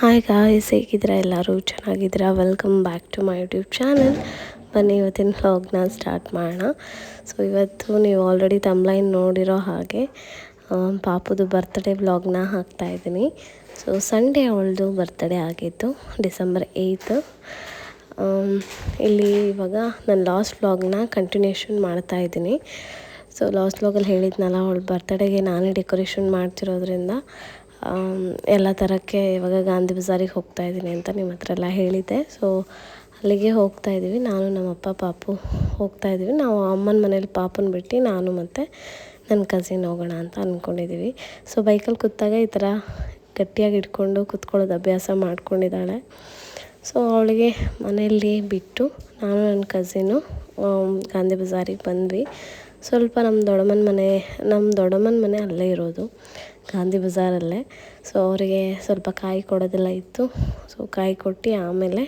Hi guys ಹೇಗಿದ್ದೀರಾ ಎಲ್ಲರೂ? ಚೆನ್ನಾಗಿದ್ದೀರಾ? Welcome back to my YouTube channel ಬನ್ನಿ, ಇವತ್ತಿನ ವ್ಲಾಗ್ನ ಸ್ಟಾರ್ಟ್ ಮಾಡೋಣ. ಸೊ ಇವತ್ತು ನೀವು ಆಲ್ರೆಡಿ ತಮ್ಲೈನ್ ನೋಡಿರೋ ಹಾಗೆ ಪಾಪುದು ಬರ್ತ್ಡೇ ವ್ಲಾಗ್ನ ಹಾಕ್ತಾಯಿದ್ದೀನಿ ಸೊ ಸಂಡೇ ಅವಳದು ಬರ್ತ್ಡೇ ಆಗಿತ್ತು ಡಿಸೆಂಬರ್ ಏಯ್ತು ಇಲ್ಲಿ ಇವಾಗ ನಾನು ಲಾಸ್ಟ್ ವ್ಲಾಗ್ನ ಕಂಟಿನ್ಯೂಷನ್ ಮಾಡ್ತಾ ಇದ್ದೀನಿ. ಸೊ ಲಾಸ್ಟ್ ವ್ಲಾಗಲ್ಲಿ ಹೇಳಿದ್ನಲ್ಲ, ಅವಳ ಬರ್ತ್ಡೇಗೆ ನಾನೇ ಡೆಕೋರೇಷನ್ ಮಾಡ್ತಿರೋದ್ರಿಂದ ಎಲ್ಲ ಥರಕ್ಕೆ ಇವಾಗ ಗಾಂಧಿ ಬಜಾರಿಗೆ ಹೋಗ್ತಾ ಇದ್ದೀನಿ ಅಂತ ನಿಮ್ಮ ಹತ್ರ ಎಲ್ಲ ಹೇಳಿದ್ದೆ. ಸೊ ಅಲ್ಲಿಗೆ ಹೋಗ್ತಾ ಇದ್ದೀವಿ. ನಾನು ನಮ್ಮಪ್ಪ ಪಾಪು ಹೋಗ್ತಾ ಇದ್ದೀವಿ. ನಾವು ಅಮ್ಮನ ಮನೇಲಿ ಪಾಪನ ಬಿಟ್ಟು ನಾನು ಮತ್ತು ನನ್ನ ಕಸಿನ್ ಹೋಗೋಣ ಅಂತ ಅಂದ್ಕೊಂಡಿದ್ದೀವಿ ಸೊ ಬೈಕಲ್ಲಿ ಕೂತಾಗ ಈ ಥರ ಗಟ್ಟಿಯಾಗಿ ಇಟ್ಕೊಂಡು ಕೂತ್ಕೊಳ್ಳೋದು ಅಭ್ಯಾಸ ಮಾಡ್ಕೊಂಡಿದ್ದಾಳೆ. ಸೊ ಅವಳಿಗೆ ಮನೆಯಲ್ಲಿ ಬಿಟ್ಟು ನಾನು ನನ್ನ ಕಸಿನು ಗಾಂಧಿ ಬಜಾರಿಗೆ ಬಂದ್ವಿ. ಸ್ವಲ್ಪ ನಮ್ಮ ದೊಡ್ಡಮ್ಮನ ಮನೆ, ನಮ್ಮ ದೊಡ್ಡಮ್ಮನ ಮನೆ ಅಲ್ಲೇ ಇರೋದು. ಗಾಂಧಿ ಬಜಾರಲ್ಲೇ. ಸೊ ಅವರಿಗೆ ಸ್ವಲ್ಪ ಕಾಯಿ ಕೊಡೋದೆಲ್ಲ ಇತ್ತು. ಸೊ ಕಾಯಿ ಕೊಟ್ಟು ಆಮೇಲೆ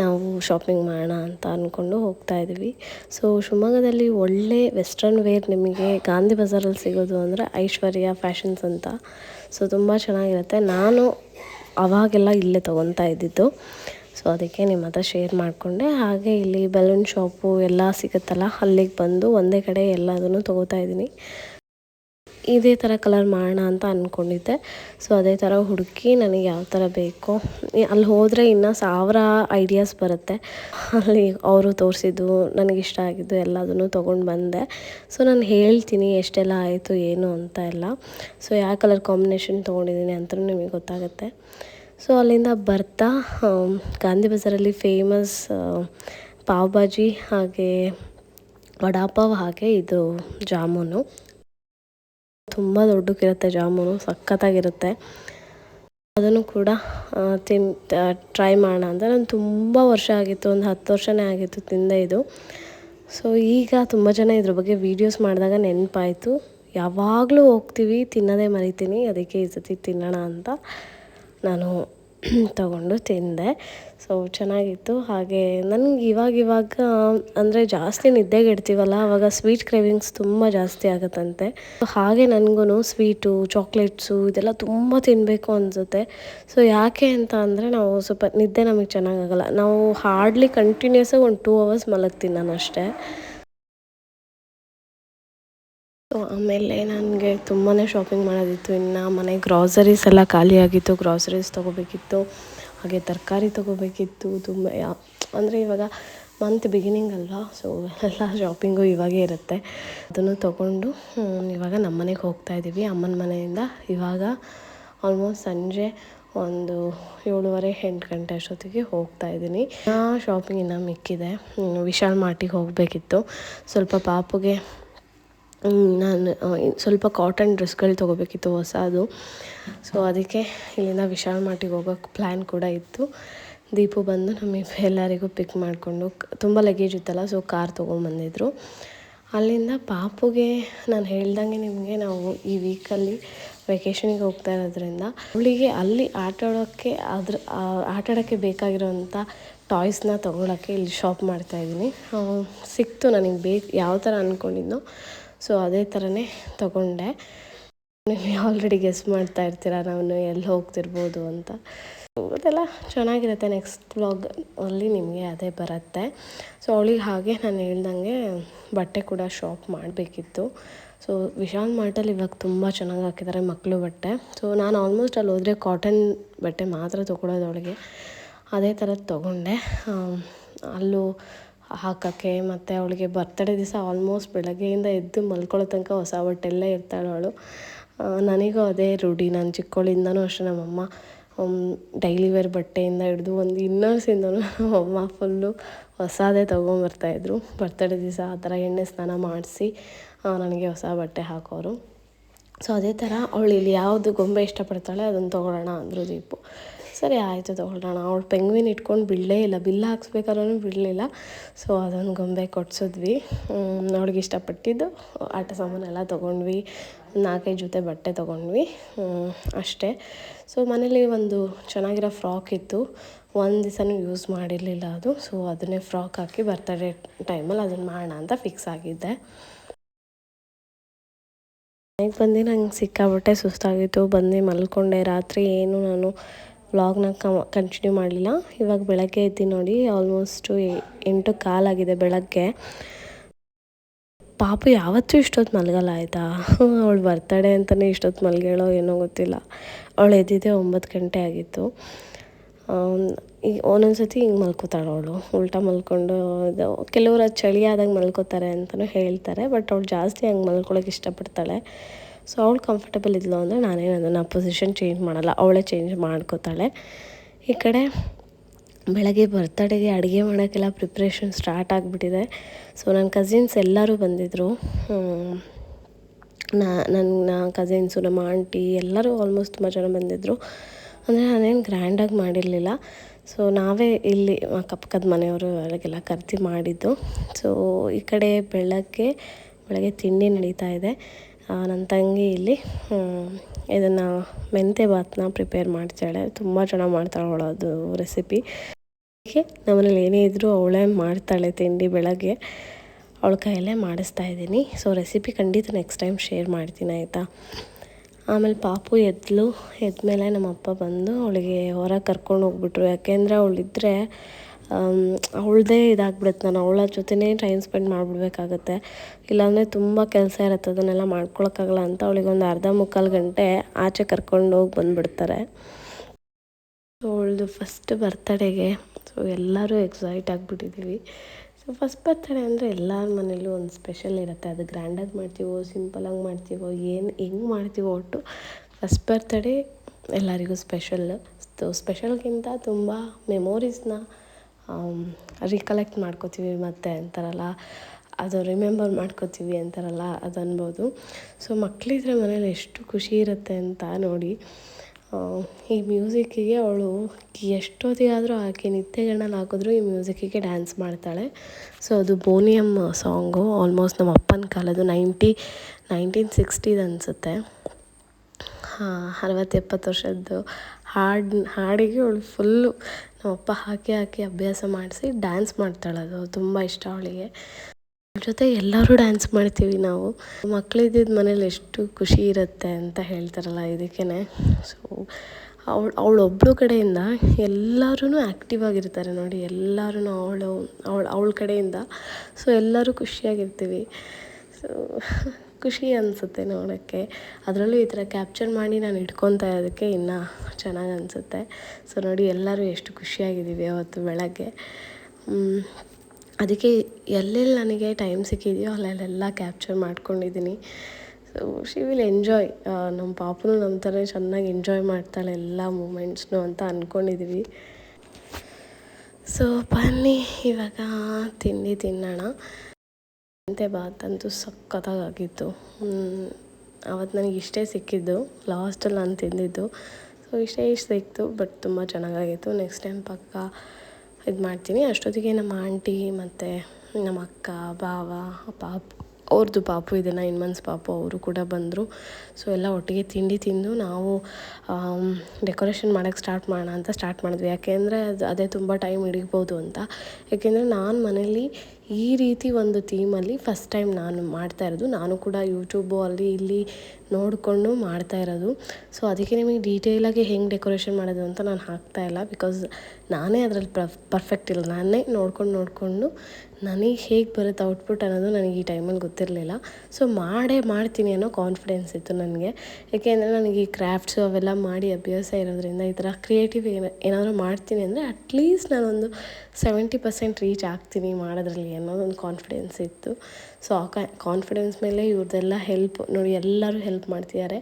ನಾವು ಶಾಪಿಂಗ್ ಮಾಡೋಣ ಅಂತ ಅಂದ್ಕೊಂಡು ಹೋಗ್ತಾ ಇದ್ದೀವಿ ಸೊ ಶಿವಮೊಗ್ಗದಲ್ಲಿ ಒಳ್ಳೆ ವೆಸ್ಟರ್ನ್ ವೇರ್ ನಿಮಗೆ ಗಾಂಧಿ ಬಜಾರಲ್ಲಿ ಸಿಗೋದು ಅಂದರೆ ಐಶ್ವರ್ಯ ಫ್ಯಾಷನ್ಸ್ ಅಂತ. ಸೊ ತುಂಬ ಚೆನ್ನಾಗಿರುತ್ತೆ. ನಾನು ಅವಾಗೆಲ್ಲ ಇಲ್ಲೇ ತೊಗೊತಾ ಇದ್ದಿದ್ದು. ಸೊ ಅದಕ್ಕೆ ನಿಮ್ಮ ಹತ್ರ ಶೇರ್ ಮಾಡಿಕೊಂಡೆ. ಹಾಗೆ ಇಲ್ಲಿ ಬಲೂನ್ ಶಾಪು ಎಲ್ಲ ಸಿಗುತ್ತಲ್ಲ, ಅಲ್ಲಿಗೆ ಬಂದು ಒಂದೇ ಕಡೆ ಎಲ್ಲದನ್ನು ತೊಗೋತಾ ಇದ್ದೀನಿ. ಇದೇ ಥರ ಕಲರ್ ಮಾಡೋಣ ಅಂತ ಅಂದ್ಕೊಂಡಿದ್ದೆ ಸೊ ಅದೇ ಥರ ಹುಡುಕಿ ನನಗೆ ಯಾವ ಥರ ಬೇಕೋ. ಅಲ್ಲಿ ಹೋದರೆ ಇನ್ನೂ ಸಾವಿರ ಐಡಿಯಾಸ್ ಬರುತ್ತೆ. ಅಲ್ಲಿ ಅವರು ತೋರಿಸಿದ್ದು ನನಗಿಷ್ಟ ಆಗಿದ್ದು ಎಲ್ಲದನ್ನು ತೊಗೊಂಡು ಬಂದೆ. ಸೊ ನಾನು ಹೇಳ್ತೀನಿ ಎಷ್ಟೆಲ್ಲ ಆಯಿತು, ಏನು ಅಂತ ಎಲ್ಲ. ಸೊ ಯಾವ ಕಲರ್ ಕಾಂಬಿನೇಷನ್ ತೊಗೊಂಡಿದ್ದೀನಿ ಅಂತ ನಿಮಗೆ ಗೊತ್ತಾಗುತ್ತೆ. ಸೊ ಅಲ್ಲಿಂದ ಬರ್ತಾ ಗಾಂಧಿ ಬಜಾರಲ್ಲಿ ಫೇಮಸ್ ಪಾವ್ ಭಾಜಿ ಹಾಗೆ ವಡಾಪಾವ್ ಹಾಗೆ ಇದು ಜಾಮೂನು. ತುಂಬ ದೊಡ್ಡಕ್ಕಿರುತ್ತೆ ಜಾಮೂನು, ಸಖತ್ತಾಗಿರುತ್ತೆ. ಅದನ್ನು ಕೂಡ ತಿನ್ ಟ್ರೈ ಮಾಡೋಣ ಅಂತ. ನಾನು ತುಂಬ ವರ್ಷ ಆಗಿತ್ತು, ಒಂದು ಹತ್ತು ವರ್ಷನೇ ಆಗಿತ್ತು ತಿಂದೆ ಇದು. ಸೊ ಈಗ ತುಂಬ ಜನ ಇದ್ರ ಬಗ್ಗೆ ವೀಡಿಯೋಸ್ ಮಾಡಿದಾಗ ನೆನಪಾಯಿತು. ಯಾವಾಗಲೂ ಹೋಗ್ತೀವಿ, ತಿನ್ನೋದೇ ಮರಿತೀನಿ, ಅದಕ್ಕೆ ಈ ಸತಿ ತಿನ್ನೋಣ ಅಂತ ನಾನು ತಗೊಂಡು ತಿಂದೆ. ಸೊ ಚೆನ್ನಾಗಿತ್ತು. ಹಾಗೆ ನನಗೆ ಇವಾಗ ಇವಾಗ, ಅಂದರೆ ಜಾಸ್ತಿ ನಿದ್ದೆಗೆಡ್ತೀವಲ್ಲ ಆವಾಗ ಸ್ವೀಟ್ ಕ್ರೇವಿಂಗ್ಸ್ ತುಂಬ ಜಾಸ್ತಿ ಆಗುತ್ತಂತೆ. ಹಾಗೆ ನನಗೂ ಸ್ವೀಟು ಚಾಕ್ಲೇಟ್ಸು ಇದೆಲ್ಲ ತುಂಬ ತಿನ್ನಬೇಕು ಅನಿಸುತ್ತೆ. ಸೊ ಯಾಕೆ ಅಂತ ಅಂದರೆ ನಾವು ಸ್ವಲ್ಪ ನಿದ್ದೆ ನಮಗೆ ಚೆನ್ನಾಗಾಗಲ್ಲ ನಾವು ಹಾರ್ಡ್ಲಿ ಕಂಟಿನ್ಯೂಸಾಗಿ ಒಂದು ಟೂ ಅವರ್ಸ್ ಮಲಗ್ತೀನಿ ನಾನು ಅಷ್ಟೇ ಸೊ ಆಮೇಲೆ ನನಗೆ ತುಂಬಾ ಶಾಪಿಂಗ್ ಮಾಡೋದಿತ್ತು. ಇನ್ನು ಮನೆ ಗ್ರಾಸರೀಸ್ ಎಲ್ಲ ಖಾಲಿಯಾಗಿತ್ತು ಗ್ರಾಸರೀಸ್ ತೊಗೋಬೇಕಿತ್ತು. ಹಾಗೆ ತರಕಾರಿ ತೊಗೋಬೇಕಿತ್ತು. ತುಂಬ ಅಂದರೆ ಇವಾಗ ಮಂತ್ ಬಿಗಿನಿಂಗ್ ಅಲ್ವಾ? ಸೊ ಎಲ್ಲ ಶಾಪಿಂಗು ಇವಾಗೇ ಇರುತ್ತೆ. ಅದನ್ನು ತೊಗೊಂಡು ಇವಾಗ ನಮ್ಮ ಮನೆಗೆ ಹೋಗ್ತಾ ಇದ್ದೀವಿ ಅಮ್ಮನ ಮನೆಯಿಂದ ಇವಾಗ ಆಲ್ಮೋಸ್ಟ್ ಸಂಜೆ ಒಂದು ಏಳುವರೆ, ಎಂಟು ಗಂಟೆ ಅಷ್ಟೊತ್ತಿಗೆ ಹೋಗ್ತಾ ಇದ್ದೀನಿ ಶಾಪಿಂಗ್ ಇನ್ನೂ ಮಿಕ್ಕಿದೆ. ವಿಶಾಲ್ ಮಾರ್ಟಿಗೆ ಹೋಗಬೇಕಿತ್ತು. ಸ್ವಲ್ಪ ಪಾಪುಗೆ ನಾನು ಸ್ವಲ್ಪ ಕಾಟನ್ ಡ್ರೆಸ್ಗಳು ತೊಗೋಬೇಕಿತ್ತು ಹೊಸದು. ಸೊ ಅದಕ್ಕೆ ಇಲ್ಲಿಂದ ವಿಶಾಲ್ ಮಾರ್ಟಿಗೆ ಹೋಗೋಕ್ಕೆ ಪ್ಲ್ಯಾನ್ ಕೂಡ ಇತ್ತು. ದೀಪು ಬಂದು ನಮಗೆ ಎಲ್ಲರಿಗೂ ಪಿಕ್ ಮಾಡಿಕೊಂಡು, ತುಂಬ ಲಗೇಜ್ ಇತ್ತಲ್ಲ ಸೊ ಕಾರ್ ತೊಗೊಂಬಂದಿದ್ರು. ಅಲ್ಲಿಂದ ಪಾಪುಗೆ ನಾನು ಹೇಳ್ದಂಗೆ ನಿಮಗೆ ನಾವು ಈ ವೀಕಲ್ಲಿ ವೆಕೇಷನಿಗೆ ಹೋಗ್ತಾ ಇರೋದ್ರಿಂದ, ಅವಳಿಗೆ ಅಲ್ಲಿ ಆಟಾಡೋಕ್ಕೆ ಅದ್ರ ಆಟಾಡೋಕ್ಕೆ ಬೇಕಾಗಿರೋಂಥ ಟಾಯ್ಸ್ನ ತೊಗೊಳಕ್ಕೆ ಇಲ್ಲಿ ಶಾಪ್ ಮಾಡ್ತಾಯಿದ್ದೀನಿ ಸಿಕ್ತು ನನಗೆ ಬೇಕು, ಯಾವ ಥರ ಅಂದ್ಕೊಂಡಿದ್ನೋ ಸೊ ಅದೇ ಥರನೇ ತಗೊಂಡೆ. ನೀವು ಆಲ್ರೆಡಿ ಗೆಸ್ ಮಾಡ್ತಾ ಇರ್ತೀರ ನಾನು ಎಲ್ಲಿ ಹೋಗ್ತಿರ್ಬೋದು ಅಂತ. ಅದೆಲ್ಲ ಚೆನ್ನಾಗಿರುತ್ತೆ ನೆಕ್ಸ್ಟ್ ವ್ಲಾಗ್ ಅಲ್ಲಿ ನಿಮಗೆ ಅದೇ ಬರುತ್ತೆ. ಸೊ ಅವಳಿಗೆ ಹಾಗೆ ನಾನು ಹೇಳ್ದಂಗೆ ಬಟ್ಟೆ ಕೂಡ ಶಾಪ್ ಮಾಡಬೇಕಿತ್ತು. ಸೊ ವಿಶಾಲ್ ಮಾರ್ಟಲ್ಲಿ ಇವಾಗ ತುಂಬ ಚೆನ್ನಾಗಿ ಹಾಕಿದ್ದಾರೆ ಮಕ್ಕಳು ಬಟ್ಟೆ. ಸೊ ನಾನು ಆಲ್ಮೋಸ್ಟ್ ಅಲ್ಲಿ ಹೋದರೆ ಕಾಟನ್ ಬಟ್ಟೆ ಮಾತ್ರ ತೊಗೊಳೋದು ಅವಳಿಗೆ. ಅದೇ ಥರದ್ದು ತೊಗೊಂಡೆ. ಅಲ್ಲೂ ಹಾಕೋಕ್ಕೆ ಮತ್ತು ಅವಳಿಗೆ ಬರ್ತಡೇ ದಿವಸ ಆಲ್ಮೋಸ್ಟ್ ಬೆಳಗ್ಗೆಯಿಂದ ಎದ್ದು ಮಲ್ಕೊಳ್ಳೋ ತನಕ ಹೊಸ ಬಟ್ಟೆಲ್ಲ ಇರ್ತಾಳೆ ಅವಳು. ನನಗೂ ಅದೇ ರೂಢಿ. ನಾನು ಚಿಕ್ಕವಳಿಂದನೂ ಅಷ್ಟೇ ನಮ್ಮಮ್ಮ ಡೈಲಿ ವೇರ್ ಬಟ್ಟೆಯಿಂದ ಹಿಡಿದು ಒಂದು ಇನ್ನರ್ಸಿಂದನೂ ನಮ್ಮಮ್ಮ ಫುಲ್ಲು ಹೊಸದೇ ತೊಗೊಂಬರ್ತಾಯಿದ್ರು ಬರ್ತಡೇ ದಿವಸ ಆ ಥರ ಎಣ್ಣೆ ಸ್ನಾನ ಮಾಡಿಸಿ ನನಗೆ ಹೊಸ ಬಟ್ಟೆ ಹಾಕೋರು. ಸೊ ಅದೇ ಥರ ಅವಳು ಇಲ್ಲಿ ಯಾವುದು ಗೊಂಬೆ ಇಷ್ಟಪಡ್ತಾಳೆ ಅದನ್ನು ತೊಗೊಳ್ಳೋಣ ಅಂದರು ದೀಪು. ಸರಿ, ಆಯಿತು ತೊಗೊಳ್ಳೋಣ ಅವಳು ಪೆಂಗ್ವಿನ್ ಇಟ್ಕೊಂಡು ಬಿಡಲೇ ಇಲ್ಲ. ಬಿಲ್ ಹಾಕ್ಸ್ಬೇಕಾದ್ರೂ ಬಿಡಲಿಲ್ಲ ಸೊ ಅದೊಂದು ಗೊಂಬೆ ಕೊಡ್ಸಿದ್ವಿ. ಅವಳಿಗೆ ಇಷ್ಟಪಟ್ಟಿದ್ದು ಆಟ ಸಾಮಾನೆಲ್ಲ ತೊಗೊಂಡ್ವಿ. ನಾಲ್ಕೈದು ಜೊತೆ ಬಟ್ಟೆ ತೊಗೊಂಡ್ವಿ. ಅಷ್ಟೇ. ಸೊ ಮನೇಲಿ ಒಂದು ಚೆನ್ನಾಗಿರೋ ಫ್ರಾಕ್ ಇತ್ತು. ಒಂದು ದಿವಸನೂ ಯೂಸ್ ಮಾಡಿರಲಿಲ್ಲ ಅದು. ಸೊ ಅದನ್ನೇ ಫ್ರಾಕ್ ಹಾಕಿ ಬರ್ತಡೇ ಟೈಮಲ್ಲಿ ಅದನ್ನು ಮಾಡೋಣ ಅಂತ ಫಿಕ್ಸ್ ಆಗಿದ್ದೆ. ಮನೆಗೆ ಬಂದು ನಂಗೆ ಸಿಕ್ಕಾಬಿಟ್ಟೆ ಸುಸ್ತಾಗಿತ್ತು. ಬಂದು ಮಲ್ಕೊಂಡೆ. ರಾತ್ರಿ ಏನು ನಾನು ವ್ಲಾಗ್ನ ಕಂಟಿನ್ಯೂ ಮಾಡಲಿಲ್ಲ. ಇವಾಗ ಬೆಳಗ್ಗೆ ಎದ್ದು ನೋಡಿ ಆಲ್ಮೋಸ್ಟು ಎಂಟು ಕಾಲಾಗಿದೆ ಬೆಳಗ್ಗೆ. ಪಾಪು ಯಾವತ್ತೂ ಇಷ್ಟೊತ್ತು ಮಲಗಲ್ಲ ಆಯಿತಾ? ಅವಳು ಬರ್ತಡೆ ಅಂತಲೇ ಇಷ್ಟೊತ್ತು ಮಲಗೇಳೋ ಏನೋ ಗೊತ್ತಿಲ್ಲ. ಅವಳು ಎದ್ದಿದ್ದೆ ಒಂಬತ್ತು ಗಂಟೆ ಆಗಿತ್ತು. ಈಗ ಒಂದೊಂದು ಸತಿ ಹಿಂಗೆ ಮಲ್ಕೋತಾಳೆ ಅವಳು. ಉಲ್ಟಾ ಮಲ್ಕೊಂಡು ಇದು ಕೆಲವರು ಅದು ಚಳಿ ಆದಾಗ ಮಲ್ಕೋತಾರೆ ಅಂತಲೂ ಹೇಳ್ತಾರೆ, ಬಟ್ ಅವಳು ಜಾಸ್ತಿ ಹಂಗೆ ಮಲ್ಕೊಳಕ್ಕೆ ಇಷ್ಟಪಡ್ತಾಳೆ. ಸೊ ಅವಳು ಕಂಫರ್ಟಬಲ್ ಇದ್ಲು ಅಂದರೆ ನಾನೇನು ಅದನ್ನು ಪೊಸಿಷನ್ ಚೇಂಜ್ ಮಾಡಲ್ಲ. ಅವಳೇ ಚೇಂಜ್ ಮಾಡ್ಕೋತಾಳೆ. ಈ ಕಡೆ ಬೆಳಗ್ಗೆ ಬರ್ತಡೆಗೆ ಅಡುಗೆ ಮಾಡೋಕ್ಕೆಲ್ಲ ಪ್ರಿಪ್ರೇಷನ್ ಸ್ಟಾರ್ಟ್ ಆಗಿಬಿಟ್ಟಿದೆ. ಸೊ ನನ್ನ ಕಸಿನ್ಸ್ ಎಲ್ಲರೂ ಬಂದಿದ್ದರು ನಾ ನನ್ನ ಕಸಿನ್ಸು ನಮ್ಮ ಆಂಟಿ ಎಲ್ಲರೂ ಆಲ್ಮೋಸ್ಟ್ ತುಂಬ ಜನ ಬಂದಿದ್ದರು ಅಂದರೆ ನಾನೇನು ಗ್ರ್ಯಾಂಡಾಗಿ ಮಾಡಿರಲಿಲ್ಲ. ಸೊ ನಾವೇ ಇಲ್ಲಿ ಅಕ್ಕಪಕ್ಕದ ಮನೆಯವರು ಅವರಿಗೆಲ್ಲ ಕರ್ತಿ ಮಾಡಿದ್ದು. ಸೊ ಈ ಕಡೆ ಬೆಳಗ್ಗೆ ಬೆಳಗ್ಗೆ ತಿಂಡಿ ನಡೀತಾ ಇದೆ. ನನ್ನ ತಂಗಿ ಇಲ್ಲಿ ಇದನ್ನು ಮೆಂತೆ ಭಾತ್ನ ಪ್ರಿಪೇರ್ ಮಾಡ್ತಾಳೆ. ತುಂಬ ಚೆನ್ನಾಗಿ ಮಾಡ್ತಾಳೆ ಅವಳದು ರೆಸಿಪಿ ನಮ್ಮನೇಲಿ ಏನೇ ಇದ್ದರೂ ಅವಳೇ ಮಾಡ್ತಾಳೆ ತಿಂಡಿ ಬೆಳಗ್ಗೆ. ಅವಳ ಕೈಯಲ್ಲೇ ಮಾಡಿಸ್ತಾ ಇದ್ದೀನಿ. ಸೊ ರೆಸಿಪಿ ಖಂಡಿತ ನೆಕ್ಸ್ಟ್ ಟೈಮ್ ಶೇರ್ ಮಾಡ್ತೀನಿ, ಆಯಿತಾ? ಆಮೇಲೆ ಪಾಪು ಎದ್ಲು, ಎದ್ಮೇಲೆ ನಮ್ಮ ಅಪ್ಪ ಬಂದು ಅವಳಿಗೆ ಹೊರಗೆ ಕರ್ಕೊಂಡು ಹೋಗ್ಬಿಟ್ರು. ಯಾಕೆಂದರೆ ಅವಳಿದ್ರೆ ಅವಳದೇ ಇದಾಗ್ಬಿಡುತ್ತೆ. ನಾನು ಅವಳ ಜೊತೆನೇ ಟೈಮ್ ಸ್ಪೆಂಡ್ ಮಾಡಿಬಿಡ್ಬೇಕಾಗತ್ತೆ. ಇಲ್ಲಾಂದರೆ ತುಂಬ ಕೆಲಸ ಇರುತ್ತೆ. ಅದನ್ನೆಲ್ಲ ಮಾಡ್ಕೊಳಕ್ಕಾಗಲ್ಲ ಅಂತ ಅವಳಿಗೆ ಒಂದು ಅರ್ಧ ಮುಕ್ಕಾಲು ಗಂಟೆ ಆಚೆ ಕರ್ಕೊಂಡು ಹೋಗಿ ಬಂದುಬಿಡ್ತಾರೆ. ಅವಳದು ಫಸ್ಟ್ ಬರ್ತಡೇಗೆ ಸೊ ಎಲ್ಲರೂ ಎಕ್ಸೈಟ್ ಆಗಿಬಿಟ್ಟಿದ್ದೀವಿ ಸೊ ಫಸ್ಟ್ ಬರ್ತಡೇ ಅಂದರೆ ಎಲ್ಲರ ಮನೇಲೂ ಒಂದು ಸ್ಪೆಷಲ್ ಇರುತ್ತೆ. ಅದು ಗ್ರ್ಯಾಂಡಾಗಿ ಮಾಡ್ತೀವೋ ಸಿಂಪಲಾಗಿ ಮಾಡ್ತೀವೋ, ಏನು ಹೆಂಗೆ ಮಾಡ್ತೀವೋ ಒಟ್ಟು ಫಸ್ಟ್ ಬರ್ತಡೇ ಎಲ್ಲರಿಗೂ ಸ್ಪೆಷಲ್ ಸೊ ಸ್ಪೆಷಲ್ಗಿಂತ ತುಂಬ ಮೆಮೊರೀಸ್ನ ರಿಕಲೆಕ್ಟ್ ಮಾಡ್ಕೋತೀವಿ ಮತ್ತೆ ಅಂತಾರಲ್ಲ, ಅದು ರಿಮೆಂಬರ್ ಮಾಡ್ಕೋತೀವಿ ಅಂತಾರಲ್ಲ, ಅದು ಅನ್ಬೋದು. ಸೊ ಮಕ್ಕಳಿದ್ರೆ ಮನೇಲಿ ಎಷ್ಟು ಖುಷಿ ಇರುತ್ತೆ ಅಂತ ನೋಡಿ ಈ ಮ್ಯೂಸಿಕ್ಕಿಗೆ ಅವಳು ಎಷ್ಟೊತ್ತಿಗಾದರೂ ಆಕೆ ನಿತ್ಯಗಳನ್ನ ಹಾಕಿದ್ರು ಈ ಮ್ಯೂಸಿಕ್ಕಿಗೆ ಡ್ಯಾನ್ಸ್ ಮಾಡ್ತಾಳೆ. ಸೊ ಅದು ಬೋನಿಯಮ್ ಸಾಂಗು ಆಲ್ಮೋಸ್ಟ್ ನಮ್ಮ ಅಪ್ಪನ ಕಾಲದ್ದು ನೈಂಟಿ ನೈನ್ಟೀನ್ ಸಿಕ್ಸ್ಟಿದು ಅನಿಸುತ್ತೆ. ಹಾಂ, ಅರವತ್ತೆಪ್ಪತ್ತು ವರ್ಷದ್ದು ಹಾಡು, ಹಾಡಿಗೆ ಅವಳು ಫುಲ್ಲು ನಮ್ಮಪ್ಪ ಹಾಕಿ ಹಾಕಿ ಅಭ್ಯಾಸ ಮಾಡಿಸಿ ಡ್ಯಾನ್ಸ್ ಮಾಡ್ತಾಳೆ ಅದು. ತುಂಬ ಇಷ್ಟ ಅವಳಿಗೆ. ಜೊತೆ ಎಲ್ಲರೂ ಡ್ಯಾನ್ಸ್ ಮಾಡ್ತೀವಿ ನಾವು. ಮಕ್ಕಳಿದ್ದಿದ್ದು ಮನೇಲಿ ಎಷ್ಟು ಖುಷಿ ಇರುತ್ತೆ ಅಂತ ಹೇಳ್ತಾರಲ್ಲ ಇದಕ್ಕೇ ಸೊ ಅವಳು ಅವಳೊಬ್ಬಳು ಕಡೆಯಿಂದ ಎಲ್ಲರೂ ಆ್ಯಕ್ಟಿವ್ ಆಗಿರ್ತಾರೆ ನೋಡಿ. ಎಲ್ಲರೂ ಅವಳು ಅವಳು, ಅವಳ ಕಡೆಯಿಂದ. ಸೊ ಎಲ್ಲರೂ ಖುಷಿಯಾಗಿರ್ತೀವಿ. ಸೊ ಖುಷಿ ಅನಿಸುತ್ತೆ ನೋಡೋಕ್ಕೆ. ಅದರಲ್ಲೂ ಈ ಥರ ಕ್ಯಾಪ್ಚರ್ ಮಾಡಿ ನಾನು ಇಟ್ಕೊತಾ ಇರೋದಕ್ಕೆ ಇನ್ನೂ ಚೆನ್ನಾಗಿ ಅನಿಸುತ್ತೆ. ಸೊ ನೋಡಿ, ಎಲ್ಲರೂ ಎಷ್ಟು ಖುಷಿಯಾಗಿದ್ದೀವಿ ಅವತ್ತು ಬೆಳಗ್ಗೆ. ಅದಕ್ಕೆ ಎಲ್ಲೆಲ್ಲಿ ನನಗೆ ಟೈಮ್ ಸಿಕ್ಕಿದೆಯೋ ಅಲ್ಲೆಲ್ಲ ಕ್ಯಾಪ್ಚರ್ ಮಾಡ್ಕೊಂಡಿದ್ದೀನಿ. ಸೊ ಶಿ ವಿಲ್ ಎಂಜಾಯ್ ನಮ್ಮ ಪಾಪನು ನಮ್ಮ ಥರ ಚೆನ್ನಾಗಿ ಎಂಜಾಯ್ ಮಾಡ್ತಾಳೆ ಎಲ್ಲ ಮೂಮೆಂಟ್ಸ್ನು ಅಂತ ಅಂದ್ಕೊಂಡಿದ್ದೀವಿ ಸೊ ಬನ್ನಿ, ಇವಾಗ ತಿಂಡಿ ತಿನ್ನೋಣ. ಮೆಂತೆ ಬಾತ್ ಅಂತೂ ಸಖತ್ತಾಗಿತ್ತು ಅವತ್ತು ನನಗೆ ಇಷ್ಟೇ ಸಿಕ್ಕಿದ್ದು ಲಾಸ್ಟಲ್ಲಿ ನಾನು ತಿಂದಿದ್ದು. ಸೊ ಇಷ್ಟೇ ಇಷ್ಟು ಸಿಕ್ತು ಬಟ್ ತುಂಬ ಚೆನ್ನಾಗಾಗಿತ್ತು. ನೆಕ್ಸ್ಟ್ ಟೈಮ್ ಪಕ್ಕ ಇದು ಮಾಡ್ತೀನಿ. ಅಷ್ಟೊತ್ತಿಗೆ ನಮ್ಮ ಆಂಟಿ ಮತ್ತು ನಮ್ಮ ಅಕ್ಕ ಬಾವ ಪಾಪು ಅವ್ರದ್ದು ಪಾಪು ಇದೆ ನೈನ್ ಮಂತ್ಸ್ ಪಾಪು, ಅವರು ಕೂಡ ಬಂದರು. ಸೊ ಎಲ್ಲ ಒಟ್ಟಿಗೆ ತಿಂಡಿ ತಿಂದು ನಾವು ಡೆಕೋರೇಷನ್ ಮಾಡೋಕ್ಕೆ ಸ್ಟಾರ್ಟ್ ಮಾಡೋಣ ಅಂತ ಸ್ಟಾರ್ಟ್ ಮಾಡಿದ್ವಿ. ಯಾಕೆಂದರೆ ಅದು, ಅದೇ ತುಂಬ ಟೈಮ್ ಹಿಡಿಬೋದು ಅಂತ. ಯಾಕೆಂದರೆ ನಾನು ಮನೇಲಿ ಈ ರೀತಿ ಒಂದು ಥೀಮಲ್ಲಿ ಫಸ್ಟ್ ಟೈಮ್ ನಾನು ಮಾಡ್ತಾ ಇರೋದು. ನಾನು ಕೂಡ ಯೂಟ್ಯೂಬು ಅಲ್ಲಿ ಇಲ್ಲಿ ನೋಡಿಕೊಂಡು ಮಾಡ್ತಾ ಇರೋದು. ಸೊ ಅದಕ್ಕೆ ನಿಮಗೆ ಡೀಟೇಲಾಗಿ ಹೆಂಗೆ ಡೆಕೋರೇಷನ್ ಮಾಡೋದು ಅಂತ ನಾನು ಹಾಕ್ತಾ ಇಲ್ಲ. ಬಿಕಾಸ್ ನಾನೇ ಅದರಲ್ಲಿ ಪರ್ಫೆಕ್ಟ್ ಇಲ್ಲ. ನಾನೇ ನೋಡ್ಕೊಂಡು, ನೋಡಿಕೊಂಡು ನನಗೆ ಹೇಗೆ ಬರುತ್ತೆ ಔಟ್ಪುಟ್ ಅನ್ನೋದು ನನಗೆ ಈ ಟೈಮಲ್ಲಿ ಗೊತ್ತಿರಲಿಲ್ಲ. ಸೊ ಮಾಡೇ ಮಾಡ್ತೀನಿ ಅನ್ನೋ ಕಾನ್ಫಿಡೆನ್ಸ್ ಇತ್ತು ನನಗೆ. ಏಕೆಂದರೆ ನನಗೆ ಈ ಕ್ರಾಫ್ಟ್ಸು ಅವೆಲ್ಲ ಮಾಡಿ ಅಭ್ಯಾಸ ಇರೋದ್ರಿಂದ ಈ ಥರ ಕ್ರಿಯೇಟಿವ್ ಏನು, ಏನಾದರೂ ಮಾಡ್ತೀನಿ ಅಂದರೆ ಅಟ್ಲೀಸ್ಟ್ ನಾನೊಂದು ಸೆವೆಂಟಿ ಪರ್ಸೆಂಟ್ ರೀಚ್ ಆಗ್ತೀನಿ ಮಾಡೋದ್ರಲ್ಲಿ ಅನ್ನೋದೊಂದು ಕಾನ್ಫಿಡೆನ್ಸ್ ಇತ್ತು. ಸೊ ಆ ಕಾನ್ಫಿಡೆನ್ಸ್ ಮೇಲೆ ಇವ್ರದ್ದೆಲ್ಲ ಹೆಲ್ಪ್ ನೋಡಿ ಎಲ್ಲರೂ ಹೆಲ್ಪ್ ಮಾಡ್ತಿದ್ದಾರೆ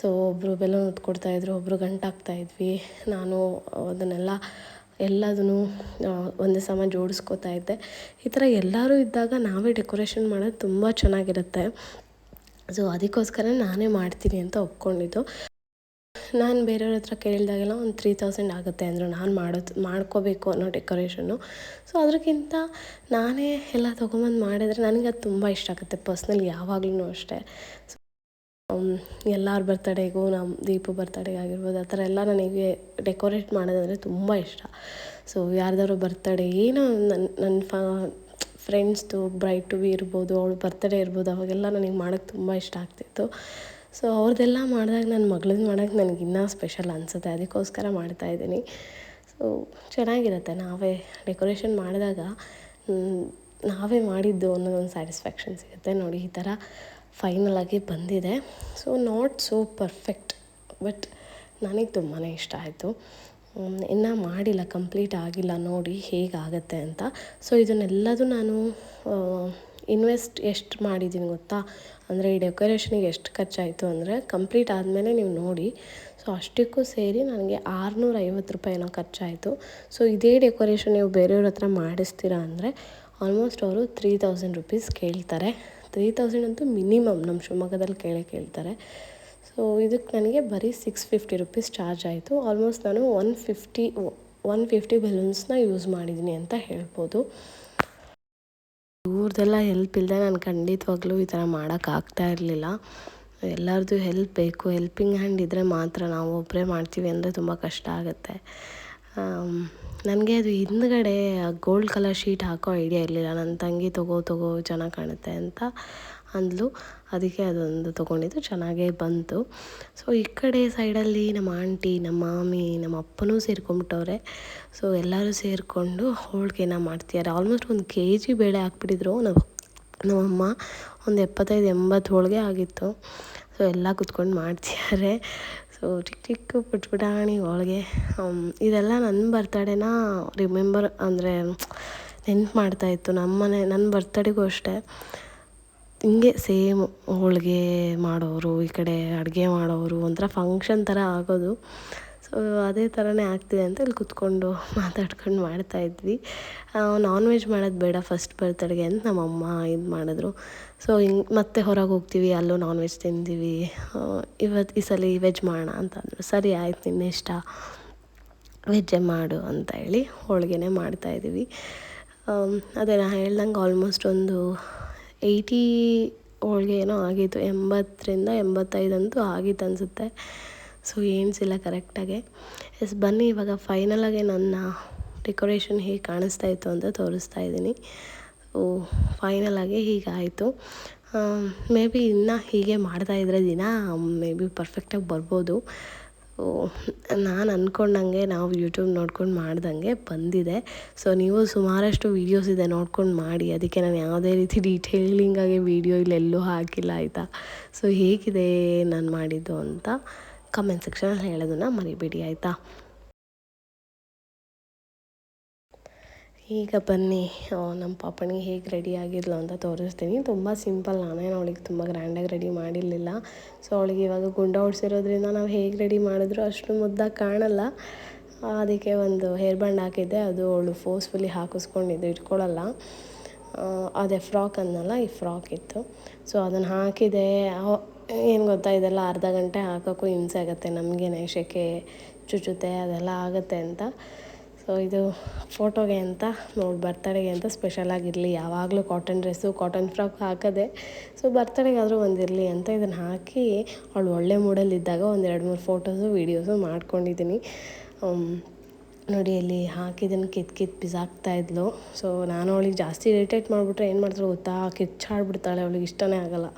ಸೊ ಒಬ್ಬರು ಬೆಲ್ಲ ಕೊಡ್ತಾಯಿದ್ರು ಒಬ್ಬರು ಗಂಟಾಗ್ತಾಯಿದ್ವಿ ನಾನು ಅದನ್ನೆಲ್ಲ ಎಲ್ಲದನ್ನು ಒಂದೇ ಸಮ ಜೋಡಿಸ್ಕೋತಾ ಇದ್ದೆ. ಈ ಥರ ಎಲ್ಲರೂ ಇದ್ದಾಗ ನಾವೇ ಡೆಕೋರೇಷನ್ ಮಾಡೋದು ತುಂಬ ಚೆನ್ನಾಗಿರುತ್ತೆ. ಸೊ ಅದಕ್ಕೋಸ್ಕರ ನಾನೇ ಮಾಡ್ತೀನಿ ಅಂತ ಒಪ್ಕೊಂಡಿದ್ದು. ನಾನು ಬೇರೆಯವ್ರ ಹತ್ರ ಕೇಳಿದಾಗೆಲ್ಲ ಒಂದು ತ್ರೀ ತೌಸಂಡ್ ಆಗುತ್ತೆ ಅಂದರು ನಾನು ಮಾಡೋದು, ಮಾಡ್ಕೋಬೇಕು ಅನ್ನೋ ಡೆಕೋರೇಷನ್ನು ಸೊ ಅದಕ್ಕಿಂತ ನಾನೇ ಎಲ್ಲ ತೊಗೊಂಬಂದು ಮಾಡಿದರೆ ನನಗೆ ಅದು ತುಂಬ ಇಷ್ಟ ಆಗುತ್ತೆ ಪರ್ಸ್ನಲ್ ಯಾವಾಗಲೂ ಅಷ್ಟೇ. ಎಲ್ಲರ ಬರ್ತಡೇಗೂ ನಮ್ಮ ದೀಪು ಬರ್ತಡೇ ಆಗಿರ್ಬೋದು, ಆ ಥರ ಎಲ್ಲ ನನಗೆ ಡೆಕೋರೇಟ್ ಮಾಡೋದಂದರೆ ತುಂಬ ಇಷ್ಟ. ಸೊ ಯಾರ್ದಾದ್ರು ಬರ್ತಡೇ ಏನೋ ನನ್ನ ನನ್ನ ಫ ಫ್ರೆಂಡ್ಸ್ದು ಬ್ರೈಟು ಬಿ ಇರ್ಬೋದು, ಅವಳು ಬರ್ತಡೇ ಇರ್ಬೋದು, ಅವಾಗೆಲ್ಲ ನನಗೆ ಮಾಡೋಕ್ಕೆ ತುಂಬ ಇಷ್ಟ ಆಗ್ತಿತ್ತು. ಸೊ ಅವ್ರದ್ದೆಲ್ಲ ಮಾಡಿದಾಗ ನನ್ನ ಮಗಳದ್ದು ಮಾಡೋಕ್ಕೆ ನನಗೆ ಇನ್ನೂ ಸ್ಪೆಷಲ್ ಅನಿಸುತ್ತೆ. ಅದಕ್ಕೋಸ್ಕರ ಮಾಡ್ತಾಯಿದ್ದೀನಿ ಸೊ ಚೆನ್ನಾಗಿರುತ್ತೆ. ನಾವೇ ಡೆಕೋರೇಷನ್ ಮಾಡಿದಾಗ ನಾವೇ ಮಾಡಿದ್ದು ಅನ್ನೋದೊಂದು ಸ್ಯಾಟಿಸ್ಫ್ಯಾಕ್ಷನ್ ಸಿಗುತ್ತೆ. ನೋಡಿ, ಈ ಥರ ಫೈನಲ್ ಆಗಿ ಬಂದಿದೆ. So not so perfect but ನನಗೆ ತುಂಬಾ ಇಷ್ಟ ಆಯಿತು. ಇನ್ನೂ ಮಾಡಿಲ್ಲ ಕಂಪ್ಲೀಟ್ ಆಗಿಲ್ಲ. ನೋಡಿ, ಹೇಗಾಗತ್ತೆ ಅಂತ. ಸೊ ಇದನ್ನೆಲ್ಲದೂ ನಾನು ಇನ್ವೆಸ್ಟ್ ಎಷ್ಟು ಮಾಡಿದ್ದೀನಿ ಗೊತ್ತಾ? ಅಂದರೆ ಈ ಡೆಕೋರೇಷನಿಗೆ ಎಷ್ಟು ಖರ್ಚಾಯಿತು ಅಂದರೆ ಕಂಪ್ಲೀಟ್ ಆದಮೇಲೆ ನೀವು ನೋಡಿ. ಸೊ ಅಷ್ಟಕ್ಕೂ ಸೇರಿ ನನಗೆ ಆರುನೂರ ಐವತ್ತು ರೂಪಾಯಿ ಏನೋ ಖರ್ಚಾಯಿತು. ಸೊ ಇದೇ ಡೆಕೋರೇಷನ್ ನೀವು ಬೇರೆಯವ್ರ ಹತ್ರ ಮಾಡಿಸ್ತೀರಾ ಅಂದರೆ ಆಲ್ಮೋಸ್ಟ್ ಅವರು ತ್ರೀ ತೌಸಂಡ್ ರುಪೀಸ್ ಕೇಳ್ತಾರೆ. ತ್ರೀ ತೌಸಂಡ್ ಅಂತೂ ಮಿನಿಮಮ್ ನಮ್ಮ ಶಿವಮೊಗ್ಗದಲ್ಲಿ ಕೇಳೇ ಕೇಳ್ತಾರೆ. ಸೊ ಇದಕ್ಕೆ ನನಗೆ ಬರೀ ಸಿಕ್ಸ್ ಫಿಫ್ಟಿ ರುಪೀಸ್ ಚಾರ್ಜ್ ಆಯಿತು. ಆಲ್ಮೋಸ್ಟ್ ನಾನು ಒನ್ ಫಿಫ್ಟಿ ಒನ್ ಫಿಫ್ಟಿ ಬಲೂನ್ಸ್ನ ಯೂಸ್ ಮಾಡಿದ್ದೀನಿ ಅಂತ ಹೇಳ್ಬೋದು. ಇವ್ರದ್ದೆಲ್ಲ ಹೆಲ್ಪ್ ಇಲ್ಲದೆ ನಾನು ಖಂಡಿತವಾಗ್ಲೂ ಈ ಥರ ಮಾಡೋಕ್ಕಾಗ್ತಾ ಇರಲಿಲ್ಲ. ಎಲ್ಲರದ್ದು ಹೆಲ್ಪ್ ಬೇಕು. ಹೆಲ್ಪಿಂಗ್ ಹ್ಯಾಂಡ್ ಇದ್ದರೆ ಮಾತ್ರ ನಾವು ಒಬ್ಬರೇ ಮಾಡ್ತೀವಿ ಅಂದರೆ ತುಂಬ ಕಷ್ಟ ಆಗುತ್ತೆ. ನನಗೆ ಅದು ಹಿಂದ್ಗಡೆ ಗೋಲ್ಡ್ ಕಲರ್ ಶೀಟ್ ಹಾಕೋ ಐಡಿಯಾ ಇರಲಿಲ್ಲ. ನನ್ನ ತಂಗಿ ತಗೋ ತಗೋ ಚೆನ್ನಾಗಿ ಕಾಣುತ್ತೆ ಅಂತ. ಅಂದ್ಲು. ಅದಕ್ಕೆ ಅದೊಂದು ತೊಗೊಂಡಿದ್ದು. ಚೆನ್ನಾಗೇ ಬಂತು. ಸೊ ಈ ಕಡೆ ಸೈಡಲ್ಲಿ ನಮ್ಮ ಆಂಟಿ, ನಮ್ಮ ಮಾಮಿ, ನಮ್ಮ ಅಪ್ಪನೂ ಸೇರ್ಕೊಂಬಿಟ್ಟವ್ರೆ. ಸೊ ಎಲ್ಲರೂ ಸೇರಿಕೊಂಡು ಹೋಳಿಗೆನ ಮಾಡ್ತಿದ್ದಾರೆ. ಆಲ್ಮೋಸ್ಟ್ ಒಂದು ಕೆ ಜಿ ಬೇಳೆ ಹಾಕ್ಬಿಟ್ಟಿದ್ರು. ನಮ್ಮ ನಮ್ಮಮ್ಮ ಒಂದು ಎಪ್ಪತ್ತೈದು, ಎಂಬತ್ತು ಹೋಳಿಗೆ ಆಗಿತ್ತು. ಸೊ ಎಲ್ಲ ಕುತ್ಕೊಂಡು ಮಾಡ್ತಿದ್ದಾರೆ. ಸೊ ಚಿಕ್ಕ ಚಿಕ್ಕ ಪುಟ್ಟ ಪುಟಾಣಿ ಹೋಳಿಗೆ. ಇದೆಲ್ಲ ನನ್ನ ಬರ್ತಡೇನ ರಿಮೆಂಬರ್ ಅಂದರೆ ನೆನ್ಪು ಮಾಡ್ತಾಯಿತ್ತು ನಮ್ಮ ಮನೆ, ನನ್ನ ಬರ್ತಡೇಗೂ ಅಷ್ಟೇ. ಹಿಂಗೆ ಸೇಮ್ ಹೋಳಿಗೆ ಮಾಡೋರು, ಈ ಕಡೆ ಅಡುಗೆ ಮಾಡೋರು, ಒಂಥರ ಫಂಕ್ಷನ್ ಥರ ಆಗೋದು. ಸೊ ಅದೇ ಥರನೇ ಆಗ್ತಿದೆ ಅಂತ ಇಲ್ಲಿ ಕುತ್ಕೊಂಡು ಮಾತಾಡ್ಕೊಂಡು ಮಾಡ್ತಾಯಿದ್ವಿ ನಾನ್ ವೆಜ್ ಮಾಡೋದು ಬೇಡ ಫಸ್ಟ್ ಬರ್ತಡೆಗೆ ಅಂತ ನಮ್ಮಮ್ಮ ಇದು ಮಾಡಿದ್ರು. ಸೊ ಹಿಂಗೆ ಮತ್ತೆ ಹೊರಗೆ ಹೋಗ್ತೀವಿ, ಅಲ್ಲೂ ನಾನ್ ವೆಜ್ ತಿಂದೀವಿ ಇವತ್ತು ಈ ಸಲ ವೆಜ್ ಮಾಡೋಣ ಅಂತಂದರು ಸರಿ ಆಯ್ತು, ನಿನ್ನ ಇಷ್ಟ. ವೆಜ್ಜೆ ಮಾಡು ಅಂತ ಹೇಳಿ ಹೋಳಿಗೆನೇ ಮಾಡ್ತಾಯಿದ್ದೀವಿ ಅದೇ ನಾ ಹೇಳ್ದಂಗೆ ಆಲ್ಮೋಸ್ಟ್ ಒಂದು ಏಯ್ಟಿ ಒಳಗೆ ಏನೋ ಆಗಿತ್ತು, ಎಂಬತ್ತರಿಂದ ಎಂಬತ್ತೈದಂತೂ ಆಗಿತ್ತು ಅನಿಸುತ್ತೆ. ಸೊ ಏಣಿಸಿಲ್ಲ ಕರೆಕ್ಟಾಗಿ ಎಸ್ ಬನ್ನಿ, ಇವಾಗ ಫೈನಲಾಗೆ ನನ್ನ ಡೆಕೋರೇಷನ್ ಹೇಗೆ ಕಾಣಿಸ್ತಾ ಇತ್ತು ಅಂತ ತೋರಿಸ್ತಾ ಇದ್ದೀನಿ. ಓ ಫೈನಲಾಗಿ ಹೀಗಾಯಿತು ಮೇ ಬಿ ಇನ್ನೂ ಹೀಗೆ ಮಾಡ್ತಾಯಿದ್ರೆ ದಿನ ಮೇ ಬಿ ಪರ್ಫೆಕ್ಟಾಗಿ ಬರ್ಬೋದು. ನಾನು ಅಂದ್ಕೊಂಡಂಗೆ ನಾವು ಯೂಟ್ಯೂಬ್ ನೋಡ್ಕೊಂಡು ಮಾಡ್ದಂಗೆ ಬಂದಿದೆ. ಸೊ ನೀವು ಸುಮಾರಷ್ಟು ವೀಡಿಯೋಸ್ ಇದೆ ನೋಡ್ಕೊಂಡು ಮಾಡಿ. ಅದಕ್ಕೆ ನಾನು ಯಾವುದೇ ರೀತಿ ಡೀಟೇಲಿಂಗಾಗಿ ವೀಡಿಯೋ ಇಲ್ಲೆಲ್ಲೂ ಹಾಕಿಲ್ಲ, ಆಯಿತಾ? ಸೊ ಹೇಗಿದೆ ನಾನು ಮಾಡಿದ್ದು ಅಂತ ಕಮೆಂಟ್ ಸೆಕ್ಷನಲ್ಲಿ ಹೇಳೋದನ್ನು ಮರಿಬೇಡಿ, ಆಯಿತಾ? ಈಗ ಬನ್ನಿ. ನಮ್ಮ ಪಾಪಣಿಗೆ ಹೇಗೆ ರೆಡಿ ಆಗಿದ್ಲು ಅಂತ ತೋರಿಸ್ತೀನಿ. ತುಂಬ ಸಿಂಪಲ್ ನಾನೇ ಅವಳಿಗೆ ತುಂಬ ಗ್ರ್ಯಾಂಡಾಗಿ ರೆಡಿ ಮಾಡಿರಲಿಲ್ಲ. ಸೊ ಅವಳಿಗೆ ಇವಾಗ ಗುಂಡ ಹೊಡ್ಸಿರೋದ್ರಿಂದ ನಾವು ಹೇಗೆ ರೆಡಿ ಮಾಡಿದ್ರು ಅಷ್ಟು ಮುದ್ದಾಗಿ ಕಾಣಲ್ಲ. ಅದಕ್ಕೆ ಒಂದು ಹೇರ್ ಬ್ಯಾಂಡ್ ಹಾಕಿದ್ದೆ. ಅದು ಅವಳು ಫೋರ್ಸ್ಫುಲಿ ಹಾಕಿಸ್ಕೊಂಡಿದ್ದು, ಇಟ್ಕೊಳ್ಳಲ್ಲ. ಅದೇ ಫ್ರಾಕ್ ಅನ್ನಲ್ಲ ಈ ಫ್ರಾಕ್ ಇತ್ತು. ಸೊ ಅದನ್ನು ಹಾಕಿದೆ. ಏನು ಗೊತ್ತಾ, ಇದೆಲ್ಲ ಅರ್ಧ ಗಂಟೆ ಹಾಕೋಕ್ಕೂ ಹಿಂಸೆ ಆಗುತ್ತೆ. ನಮಗೇನೆ ಸೆಕೆ ಚುಚ್ಚುತ್ತೆ, ಅದೆಲ್ಲ ಆಗುತ್ತೆ ಅಂತ. ಸೊ ಇದು ಫೋಟೋಗೆ ಅಂತ ನೋಡಿ ಬರ್ತಡೆಗೆ ಅಂತ ಸ್ಪೆಷಲಾಗಿರಲಿ ಯಾವಾಗಲೂ ಕಾಟನ್ ಡ್ರೆಸ್ಸು ಕಾಟನ್ ಫ್ರಾಕ್ ಹಾಕದೆ. ಸೊ ಬರ್ತಡೆಗಾದರೂ ಒಂದಿರಲಿ ಅಂತ ಇದನ್ನು ಹಾಕಿ, ಅವಳು ಒಳ್ಳೆ ಮೂಡಲ್ಲಿದ್ದಾಗ ಒಂದು ಎರಡು ಮೂರು ಫೋಟೋಸು ವೀಡಿಯೋಸು ಮಾಡ್ಕೊಂಡಿದ್ದೀನಿ ನೋಡಿ ಅಲ್ಲಿ ಹಾಕಿದ್ದನ್ನು ಕಿತ್ ಕಿತ್ ಬಿಸಾಕ್ತಾ ಇದ್ಲು. ಸೊ ನಾನು ಅವಳಿಗೆ ಜಾಸ್ತಿ ಇರಿಟೇಟ್ ಮಾಡಿಬಿಟ್ರೆ ಏನು ಮಾಡ್ತಾಳೆ ಗೊತ್ತಾ? ಕಿಚ್ಚಾಡ್ಬಿಡ್ತಾಳೆ, ಅವಳಿಗೆ ಇಷ್ಟನೇ ಆಗೋಲ್ಲ.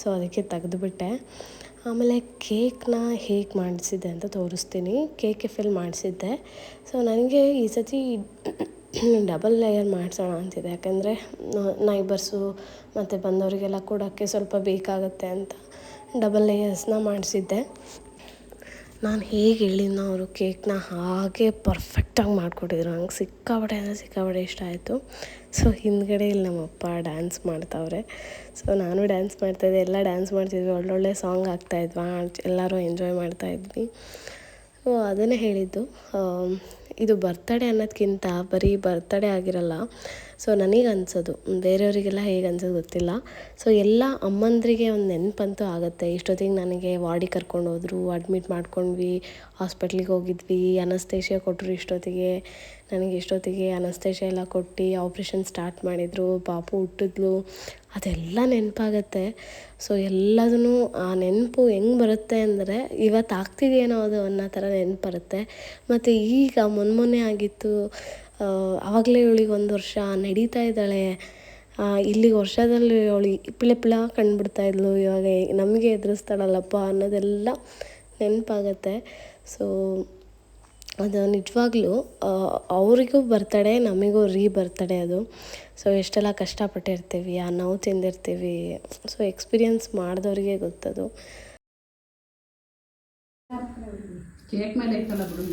ಸೊ ಅದಕ್ಕೆ ತೆಗೆದುಬಿಟ್ಟೆ ಆಮೇಲೆ ಕೇಕ್ನ ಹೇಗೆ ಮಾಡಿಸಿದ್ದೆ ಅಂತ ತೋರಿಸ್ತೀನಿ. ಕೇಕೆ ಫಿಲ್ ಮಾಡಿಸಿದ್ದೆ. ಸೊ ನನಗೆ ಈ ಸತಿ ಡಬಲ್ ಲೇಯರ್ ಮಾಡಿಸೋಣ ಅಂತಿದೆ. ಯಾಕಂದರೆ ನೈಬರ್ಸು ಮತ್ತು ಬಂದವರಿಗೆಲ್ಲ ಕೊಡೋಕ್ಕೆ ಸ್ವಲ್ಪ ಬೇಕಾಗುತ್ತೆ ಅಂತ ಡಬಲ್ ಲೇಯರ್ಸ್ನ ಮಾಡಿಸಿದ್ದೆ. ನಾನು ಹೇಗೆ ಹೇಳಿದ್ನೋ ಅವರು ಕೇಕ್ನ ಹಾಗೆ ಪರ್ಫೆಕ್ಟಾಗಿ ಮಾಡಿಕೊಟ್ಟಿದ್ರು. ನಂಗೆ ಸಿಕ್ಕಾಪಟ್ಟೆ ಅಂದರೆ ಸಿಕ್ಕಾಪಟ್ಟೆ ಇಷ್ಟ ಆಯಿತು. ಸೊ ಹಿಂದ್ಗಡೆ ಇಲ್ಲಿ ನಮ್ಮಪ್ಪ ಡ್ಯಾನ್ಸ್ ಮಾಡ್ತಾವ್ರೆ. ಸೊ ನಾನು ಡ್ಯಾನ್ಸ್ ಮಾಡ್ತಾಯಿದ್ದೆ ಎಲ್ಲ ಡ್ಯಾನ್ಸ್ ಮಾಡ್ತಿದ್ವಿ, ಒಳ್ಳೊಳ್ಳೆ ಸಾಂಗ್ ಆಗ್ತಾಯಿದ್ವಾ ಎಲ್ಲರೂ ಎಂಜಾಯ್ ಮಾಡ್ತಾಯಿದ್ವಿ ಸೊ ಅದನ್ನೇ ಹೇಳಿದ್ದು. ಇದು ಬರ್ತಡೇ ಅನ್ನೋದಕ್ಕಿಂತ ಬರೀ ಬರ್ತಡೇ ಆಗಿರಲ್ಲ, ಸೊ ನನಗೆ ಅನ್ಸೋದು, ಬೇರೆಯವರಿಗೆಲ್ಲ ಹೇಗೆ ಅನ್ಸೋದು ಗೊತ್ತಿಲ್ಲ. ಸೊ ಎಲ್ಲ ಅಮ್ಮಂದ್ರಿಗೆ ಒಂದು ನೆನಪಂತೂ ಆಗುತ್ತೆ, ಇಷ್ಟೊತ್ತಿಗೆ ನನಗೆ ವಾಡಿ ಕರ್ಕೊಂಡು ಹೋದ್ರು, ಅಡ್ಮಿಟ್ ಮಾಡ್ಕೊಂಡ್ವಿ, ಹಾಸ್ಪಿಟ್ಲಿಗೆ ಹೋಗಿದ್ವಿ, ಅನಸ್ತೇಷ್ಯ ಕೊಟ್ಟರು ಇಷ್ಟೊತ್ತಿಗೆ. ನನಗೆ ಇಷ್ಟೊತ್ತಿಗೆ ಅನಸ್ತೇಶ ಎಲ್ಲ ಕೊಟ್ಟು ಆಪ್ರೇಷನ್ ಸ್ಟಾರ್ಟ್ ಮಾಡಿದರು, ಪಾಪು ಹುಟ್ಟಿದ್ಲು, ಅದೆಲ್ಲ ನೆನಪಾಗತ್ತೆ. ಸೊ ಎಲ್ಲದೂ ಆ ನೆನಪು ಹೆಂಗೆ ಬರುತ್ತೆ ಅಂದರೆ ಇವತ್ತು ಆಗ್ತಿದೆಯೇನೋ ಅದು ಅನ್ನೋ ಥರ ನೆನಪು ಬರುತ್ತೆ. ಮತ್ತು ಈಗ ಮೊನ್ನೆ ಮೊನ್ನೆ ಆಗಿತ್ತು ಆವಾಗಲೇ ಇವಳಿಗೆ ಒಂದು ವರ್ಷ ನಡೀತಾ ಇದ್ದಾಳೆ. ಇಲ್ಲಿ ವರ್ಷದಲ್ಲಿ ಅವಳು ಪಿಳೆ ಪಿಳ ಕಂಡುಬಿಡ್ತಾ ಇದ್ಲು, ಇವಾಗ ನಮಗೆ ಎದುರಿಸ್ತಾಳಲ್ಲಪ್ಪ ಅನ್ನೋದೆಲ್ಲ ನೆನಪಾಗತ್ತೆ. ಸೊ ಅದು ನಿಜವಾಗ್ಲೂ ಅವರಿಗೂ ಬರ್ತಡೆ ನಮಗೂ ರೀ ಬರ್ತಡೆ ಅದು. ಸೊ ಎಷ್ಟೆಲ್ಲ ಕಷ್ಟಪಟ್ಟಿರ್ತೀವಿ ಆ ನೋವು ತಿಂದಿರ್ತೀವಿ ಸೊ ಎಕ್ಸ್ಪೀರಿಯನ್ಸ್ ಮಾಡಿದವ್ರಿಗೆ ಗೊತ್ತದು. ಕೇಕ್ ಮೇಲೆ ಇತ್ತಲ್ಲ ಬಿಡು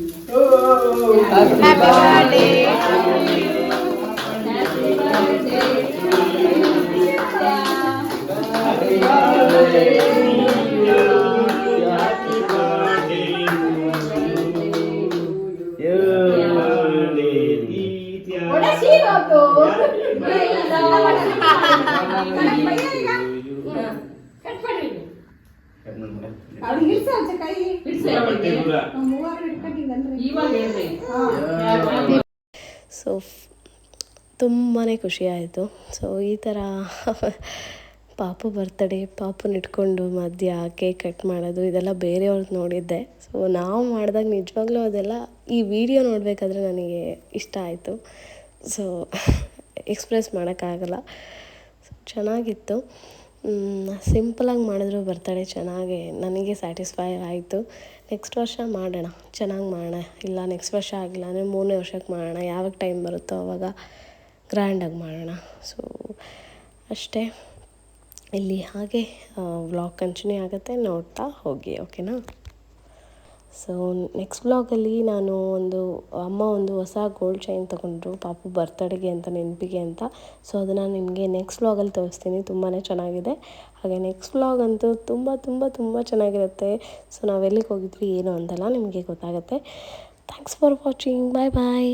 ಸೊ ತುಂಬಾ ಆಯಿತು ಸೊ ಈ ಥರ ಪಾಪು ಬರ್ತಡೇ ಪಾಪುನ ಇಟ್ಕೊಂಡು ಮಧ್ಯ ಕೇಕ್ ಕಟ್ ಮಾಡೋದು, ಇದೆಲ್ಲ ಬೇರೆಯವ್ರದ್ದು ನೋಡಿದ್ದೆ. ಸೊ ನಾವು ಮಾಡಿದಾಗ ನಿಜವಾಗ್ಲೂ ಅದೆಲ್ಲ ಈ ವಿಡಿಯೋ ನೋಡಬೇಕಾದ್ರೆ ನನಗೆ ಇಷ್ಟ ಆಯಿತು. ಸೊ ಎಕ್ಸ್ಪ್ರೆಸ್ ಮಾಡೋಕ್ಕಾಗಲ್ಲ. ಚೆನ್ನಾಗಿತ್ತು. ಸಿಂಪಲಾಗಿ ಮಾಡಿದ್ರು ಬರ್ತಡೇ ಚೆನ್ನಾಗಿ, ನನಗೆ ಸ್ಯಾಟಿಸ್ಫೈ ಆಯಿತು. ನೆಕ್ಸ್ಟ್ ವರ್ಷ ಮಾಡೋಣ, ಚೆನ್ನಾಗಿ ಮಾಡೋಣ. ಇಲ್ಲ ನೆಕ್ಸ್ಟ್ ವರ್ಷ ಆಗಿಲ್ಲ ಅಂದರೆ ಮೂರನೇ ವರ್ಷಕ್ಕೆ ಮಾಡೋಣ, ಯಾವಾಗ ಟೈಮ್ ಬರುತ್ತೋ ಅವಾಗ ಗ್ರ್ಯಾಂಡಾಗಿ ಮಾಡೋಣ. ಸೊ ಅಷ್ಟೇ. ಇಲ್ಲಿ ಹಾಗೆ ವ್ಲಾಗ್ ಕಂಟಿನ್ಯೂ ಆಗುತ್ತೆ, ನೋಡ್ತಾ ಹೋಗಿ ಓಕೆನಾ ಸೊ ನೆಕ್ಸ್ಟ್ ಬ್ಲಾಗಲ್ಲಿ ನಾನು ಒಂದು ಅಮ್ಮ ಒಂದು ಹೊಸ ಗೋಲ್ಡ್ ಚೈನ್ ತೊಗೊಂಡ್ರು, ಪಾಪು ಬರ್ತಡೆಗೆ ಅಂತ, ನೆನಪಿಗೆ ಅಂತ. ಸೊ ಅದನ್ನು ನಿಮಗೆ ನೆಕ್ಸ್ಟ್ ಬ್ಲಾಗಲ್ಲಿ ತೋರಿಸ್ತೀನಿ. ತುಂಬಾ ಚೆನ್ನಾಗಿದೆ. ಹಾಗೆ ನೆಕ್ಸ್ಟ್ ಬ್ಲಾಗ್ ಅಂತೂ ತುಂಬ ತುಂಬ ತುಂಬ ಚೆನ್ನಾಗಿರುತ್ತೆ. ಸೊ ನಾವು ಎಲ್ಲಿಗೆ ಹೋಗಿದ್ವಿ, ಏನು ಅಂತೆಲ್ಲ ನಿಮಗೆ ಗೊತ್ತಾಗುತ್ತೆ. Thanks for watching bye bye